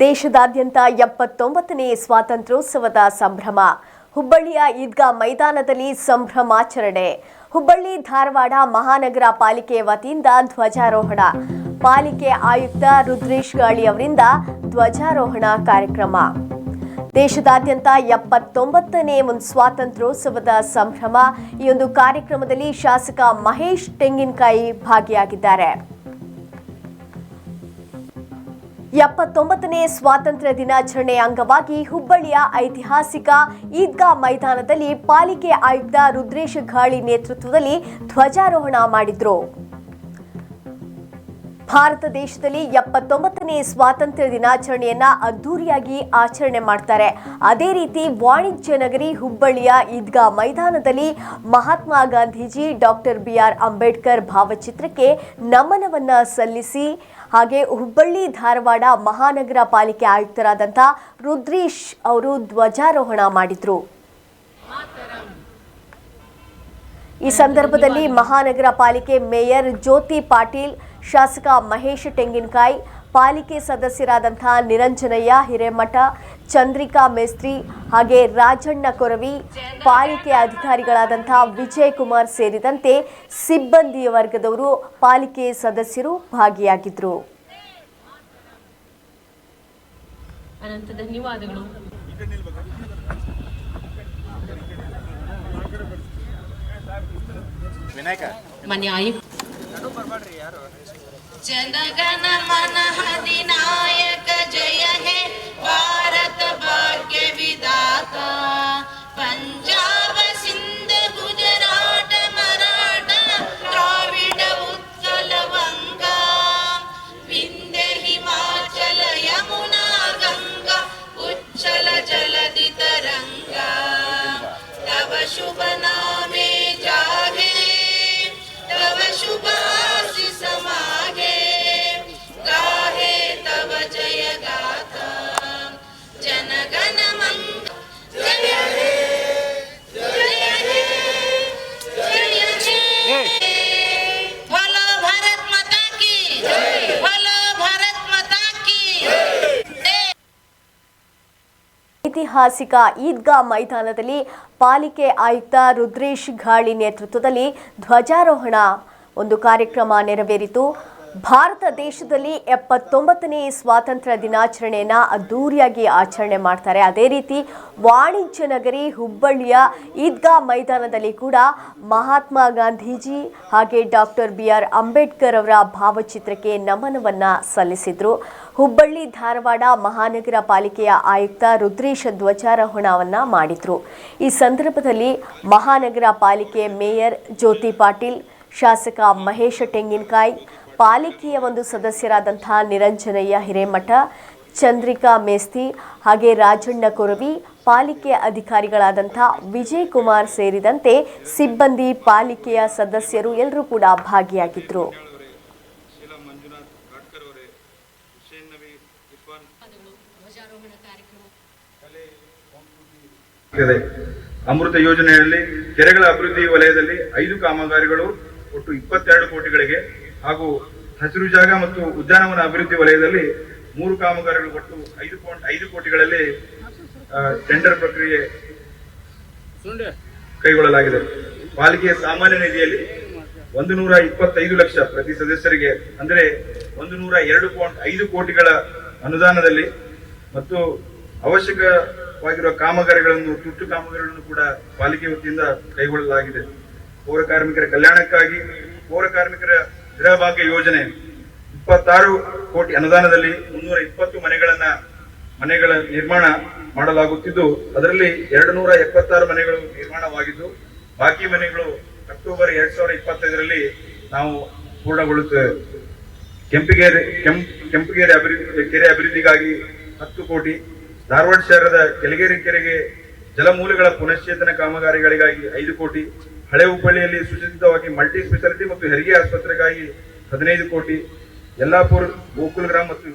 ದೇಶದಾದ್ಯಂತ ಎಪ್ಪತ್ತೊಂಬತ್ತನೇ ಸ್ವಾತಂತ್ರ್ಯೋತ್ಸವದ ಸಂಭ್ರಮ. ಹುಬ್ಬಳ್ಳಿಯ ಈದ್ಗಾ ಮೈದಾನದಲ್ಲಿ ಸಂಭ್ರಮಾಚರಣೆ. ಹುಬ್ಬಳ್ಳಿ ಧಾರವಾಡ ಮಹಾನಗರ ಪಾಲಿಕೆ ವತಿಯಿಂದ ಧ್ವಜಾರೋಹಣ. ಪಾಲಿಕೆ ಆಯುಕ್ತ ರುದ್ರೇಶ್ ಗಾಳಿ ಅವರಿಂದ ಧ್ವಜಾರೋಹಣ ಕಾರ್ಯಕ್ರಮ. ದೇಶದಾದ್ಯಂತ ಎಪ್ಪತ್ತೊಂಬತ್ತನೇ ಒಂದು ಸ್ವಾತಂತ್ರ್ಯೋತ್ಸವದ ಸಂಭ್ರಮ. ಈ ಒಂದು ಕಾರ್ಯಕ್ರಮದಲ್ಲಿ ಶಾಸಕ ಮಹೇಶ್ ತೆಂಗಿನಕಾಯಿ ಭಾಗಿಯಾಗಿದ್ದಾರೆ. ಎಪ್ಪತ್ತೊಂಬತ್ತನೇ ಸ್ವಾತಂತ್ರ್ಯ ದಿನಾಚರಣೆ ಅಂಗವಾಗಿ ಹುಬ್ಬಳ್ಳಿಯ ಐತಿಹಾಸಿಕ ಈದ್ಗಾ ಮೈದಾನದಲ್ಲಿ ಪಾಲಿಕೆ ಆಯುಕ್ತ ರುದ್ರೇಶ್ ಘಾಳಿ ನೇತೃತ್ವದಲ್ಲಿ ಧ್ವಜಾರೋಹಣ ಮಾಡಿದ್ರು. ಭಾರತ ದೇಶದಲ್ಲಿ ಎಪ್ಪತ್ತೊಂಬತ್ತನೇ ಸ್ವಾತಂತ್ರ್ಯ ದಿನಾಚರಣೆಯನ್ನ ಅದ್ದೂರಿಯಾಗಿ ಆಚರಣೆ ಮಾಡ್ತಾರೆ. ಅದೇ ರೀತಿ ವಾಣಿಜ್ಯ ನಗರಿ ಹುಬ್ಬಳ್ಳಿಯ ಈದ್ಗಾ ಮೈದಾನದಲ್ಲಿ Mahatma Gandhiji, doctor B R Ambedkar ಭಾವಚಿತ್ರಕ್ಕೆ ನಮನವನ್ನ ಸಲ್ಲಿಸಿ, ಹಾಗೆ ಹುಬ್ಬಳ್ಳಿ, ಧಾರವಾಡ ಮಹಾನಗರ ಪಾಲಿಕೆ ಆಯುಕ್ತರಾದಂಥ ರುದ್ರೀಶ್ ಅವರು ಧ್ವಜಾರೋಹಣ ಮಾಡಿದ್ರು. ಈ ಸಂದರ್ಭದಲ್ಲಿ ಮಹಾನಗರ ಪಾಲಿಕೆ ಮೇಯರ್ ಜ್ಯೋತಿ ಪಾಟೀಲ್, ಶಾಸಕ ಮಹೇಶ್ ತೆಂಗಿನಕಾಯಿ, ಪಾಲಿಕೆ ಸದಸ್ಯರಾದಂತಹ ನಿರಂಜನಯ್ಯ ಹಿರೇಮಠ, ಚಂದ್ರಿಕಾ ಮೇಸ್ತ್ರಿ ಹಾಗೆ ರಾಜಣ್ಣ ಕೊರವಿ, ಪಾಲಿಕೆ ಅಧಿಕಾರಿಗಳಾದಂತಹ ವಿಜಯ್ ಕುಮಾರ್ ಸೇರಿದಂತೆ ಸಿಬ್ಬಂದಿ ವರ್ಗದವರು ಪಾಲಿಕೆ ಸದಸ್ಯರು ಭಾಗಿಯಾಗಿದ್ದರು. ಧನ್ಯವಾದಗಳು. ವಿನಾಯಕ ಮನೆ ಆಯುಕ್ತ ಜನಗಣ ಮನ ಹದಿನಾಯಕ ಜಯ ಹೇ ಭಾರತ ಭಾಗ್ಯ ವಿದಾತ ಐತಿಹಾಸಿಕ ಈದ್ಗಾ ಮೈದಾನದಲ್ಲಿ ಪಾಲಿಕೆ ಆಯುಕ್ತ ರುದ್ರೇಶ್ ಘಾಳಿ ನೇತೃತ್ವದಲ್ಲಿ ಧ್ವಜಾರೋಹಣ. ಒಂದು ಕಾರ್ಯಕ್ರಮ ನೆರವೇರಿತು. ಭಾರತ ದೇಶದಲ್ಲಿ ಎಪ್ಪತ್ತೊಂಬತ್ತನೇ ಸ್ವಾತಂತ್ರ್ಯ ದಿನಾಚರಣೆಯನ್ನು ಅದ್ದೂರಿಯಾಗಿ ಆಚರಣೆ ಮಾಡ್ತಾರೆ. ಅದೇ ರೀತಿ ವಾಣಿಜ್ಯ ನಗರಿ ಹುಬ್ಬಳ್ಳಿಯ ಈದ್ಗಾ ಮೈದಾನದಲ್ಲಿ ಕೂಡ ಮಹಾತ್ಮ ಗಾಂಧೀಜಿ ಹಾಗೆ ಡಾಕ್ಟರ್ ಬಿ ಆರ್ ಅಂಬೇಡ್ಕರ್ ಅವರ ಭಾವಚಿತ್ರಕ್ಕೆ ನಮನವನ್ನು ಸಲ್ಲಿಸಿದರು. ಹುಬ್ಬಳ್ಳಿ ಧಾರವಾಡ ಮಹಾನಗರ ಪಾಲಿಕೆಯ ಆಯುಕ್ತ ರುದ್ರೇಶ ಧ್ವಜಾರೋಹಣವನ್ನು ಮಾಡಿದರು. ಈ ಸಂದರ್ಭದಲ್ಲಿ ಮಹಾನಗರ ಪಾಲಿಕೆ ಮೇಯರ್ ಜ್ಯೋತಿ ಪಾಟೀಲ್, ಶಾಸಕ ಮಹೇಶ ತೆಂಗಿನಕಾಯಿ ಪಾಲಿಕೆಯ ಒಂದು ಸದಸ್ಯರಾದಂತಹ ನಿರಂಜನಯ್ಯ ಹಿರೇಮಠ, ಚಂದ್ರಿಕಾ ಮೇಸ್ತಿ ಹಾಗೆ ರಾಜಣ್ಣ ಕೊರವಿ, ಪಾಲಿಕೆ ಅಧಿಕಾರಿಗಳಾದಂಥ ವಿಜಯ್ ಕುಮಾರ್ ಸೇರಿದಂತೆ ಸಿಬ್ಬಂದಿ ಪಾಲಿಕೆಯ ಸದಸ್ಯರು ಎಲ್ಲರೂ ಕೂಡ ಭಾಗಿಯಾಗಿದ್ದರು. ಅಮೃತ ಯೋಜನೆಯಲ್ಲಿ ಕೆರೆಗಳ ಅಭಿವೃದ್ಧಿ ವಲಯದಲ್ಲಿ ಐದು ಕಾಮಗಾರಿಗಳು, ಒಟ್ಟು ಇಪ್ಪತ್ತೆರಡು ಕೋಟಿಗಳಿಗೆ ಹಾಗೂ ಹಸಿರು ಜಾಗ ಮತ್ತು ಉದ್ಯಾನವನ ಅಭಿವೃದ್ಧಿ ವಲಯದಲ್ಲಿ ಮೂರು ಕಾಮಗಾರಿಗಳು ಒಟ್ಟು ಐದು ಪಾಯಿಂಟ್ ಐದು ಕೋಟಿಗಳಲ್ಲಿ ಟೆಂಡರ್ ಪ್ರಕ್ರಿಯೆ ಕೈಗೊಳ್ಳಲಾಗಿದೆ. ಪಾಲಿಕೆಯ ಸಾಮಾನ್ಯ ನಿಧಿಯಲ್ಲಿ ಒಂದು ನೂರ ಇಪ್ಪತ್ತೈದು ಲಕ್ಷ ಪ್ರತಿ ಸದಸ್ಯರಿಗೆ ಅಂದರೆ ಒಂದು ನೂರ ಎರಡು ಪಾಯಿಂಟ್ ಐದು ಕೋಟಿಗಳ ಅನುದಾನದಲ್ಲಿ ಮತ್ತು ಅವಶ್ಯಕವಾಗಿರುವ ಕಾಮಗಾರಿಗಳನ್ನು ತುರ್ತು ಕಾಮಗಾರಿಗಳನ್ನು ಕೂಡ ಪಾಲಿಕೆ ವತಿಯಿಂದ ಕೈಗೊಳ್ಳಲಾಗಿದೆ. ಪೌರ ಕಾರ್ಮಿಕರ ಕಲ್ಯಾಣಕ್ಕಾಗಿ ಪೌರ ಕಾರ್ಮಿಕರ ಗೃಹಭಾಗ್ಯ ಯೋಜನೆ ಇಪ್ಪತ್ತಾರು ಕೋಟಿ ಅನುದಾನದಲ್ಲಿ ಮುನ್ನೂರ ಇಪ್ಪತ್ತು ಮನೆಗಳನ್ನ ಮನೆಗಳ ನಿರ್ಮಾಣ ಮಾಡಲಾಗುತ್ತಿದ್ದು, ಅದರಲ್ಲಿ ಎರಡು ನೂರ ಎಪ್ಪತ್ತಾರು ಮನೆಗಳು ನಿರ್ಮಾಣವಾಗಿದ್ದು, ಬಾಕಿ ಮನೆಗಳು ಅಕ್ಟೋಬರ್ ಎರಡ್ ಸಾವಿರದ ಇಪ್ಪತ್ತೈದರಲ್ಲಿ ನಾವು ಪೂರ್ಣಗೊಳ್ಳುತ್ತೇವೆ. ಕೆಂಪಿಗೆರೆ ಕೆಂಪ್ ಕೆಂಪುಗೆರೆ ಅಭಿವೃದ್ಧಿ, ಕೆರೆ ಅಭಿವೃದ್ಧಿಗಾಗಿ ಹತ್ತು ಕೋಟಿ, ಧಾರವಾಡ ಶಹರದ ಕೆಳಗೇರಿ ಕೆರೆಗೆ ಜಲಮೂಲಗಳ ಪುನಶ್ಚೇತನ ಕಾಮಗಾರಿಗಳಿಗಾಗಿ ಐದು ಕೋಟಿ ಹಳೆ ಹುಬ್ಬಳ್ಳಿಯಲ್ಲಿ ಸುಚಿತವಾಗಿ ಮಲ್ಟಿ ಸ್ಪೆಷಾಲಿಟಿ ಮತ್ತು ಹೆರಿಗೆ ಆಸ್ಪತ್ರೆಗಾಗಿ ಹದಿನೈದು ಕೋಟಿ ಯಲ್ಲಾಪುರ್ ಗೋಕುಲ್ ಗ್ರಾಮ ಮತ್ತು